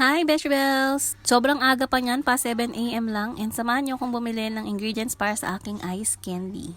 Hi, Besh Bells! Sobrang aga pa niyan, pa 7am lang. And samahan niyo kung bumili ng ingredients para sa aking ice candy.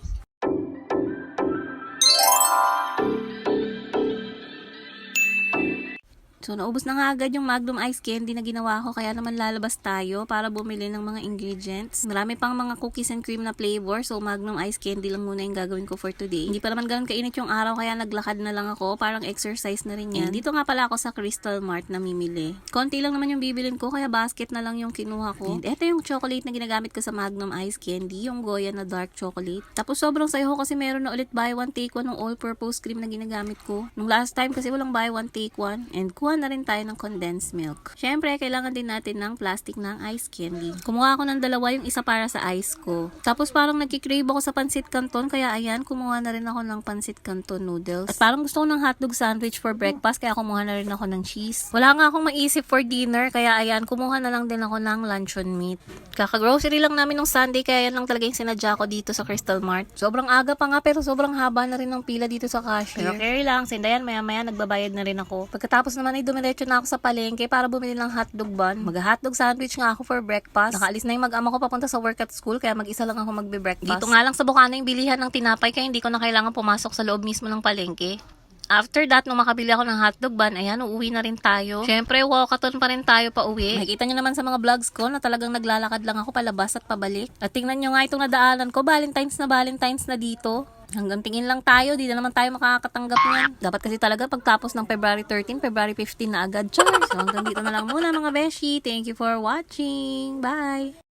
So, naubos na nga agad yung Magnum Ice Candy na ginawa ko, kaya naman lalabas tayo para bumili ng mga ingredients. Marami pang mga cookies and cream na flavor, so Magnum Ice Candy lang muna yung gagawin ko for today. Hindi pa naman ganun kainit yung araw, kaya naglakad na lang ako, parang exercise na rin yan. And dito nga pala ako sa Crystal Mart na mimili. Konti lang naman yung bibilin ko, kaya basket na lang yung kinuha ko. And eto yung chocolate na ginagamit ko sa Magnum Ice Candy, yung Goya na dark chocolate. Tapos sobrang sayo ko kasi meron na ulit buy one take one ng all-purpose cream na ginagamit ko. Nung last time kasi walang buy one take one. And kuha na rin tayo ng condensed milk. Syempre, kailangan din natin ng plastic ng ice candy. Kumuha ako ng dalawa, yung isa para sa ice ko. Tapos parang nagkikrave ako sa pansit canton, kaya ayan, kumuha na rin ako ng pansit canton noodles. At parang gusto ko ng hotdog sandwich for breakfast, kaya kumuha na rin ako ng cheese. Wala nga akong maisip for dinner, kaya ayan, kumuha na lang din ako ng luncheon meat. Kaka-grocery lang namin nung Sunday, kaya yan lang talaga yung sinadya ko dito sa Crystal Mart. Sobrang aga pa nga, pero sobrang haba na rin ng pila dito sa cashier. Pero carry lang, sindayan, maya-maya nagbabayad na rin ako. Pagkatapos naman ay dumiretso na ako sa palengke para bumili ng hotdog bun. Mag-hotdog sandwich nga ako for breakfast. Nakaalis na yung mag-ama ko papunta sa work at school, kaya mag-isa lang ako magbe-breakfast. Dito nga lang sa Bukana yung bilihan ng tinapay, kaya hindi ko na kailangan pumasok sa loob mismo ng palengke. After that, nung makabili ako ng hotdog bun, ayan, uuwi na rin tayo. Siyempre, walkathon pa rin tayo pa uwi. Nakikita nyo naman sa mga vlogs ko na talagang naglalakad lang ako palabas at pabalik. At tingnan nyo nga itong nadaanan ko, Valentine's na Valentine's na dito. Hanggang tingin lang tayo, di na naman tayo makakatanggap niyan. Dapat kasi talaga pagtapos ng February 13, February 15 na agad. Char! So hanggang dito na lang muna mga beshi. Thank you for watching. Bye!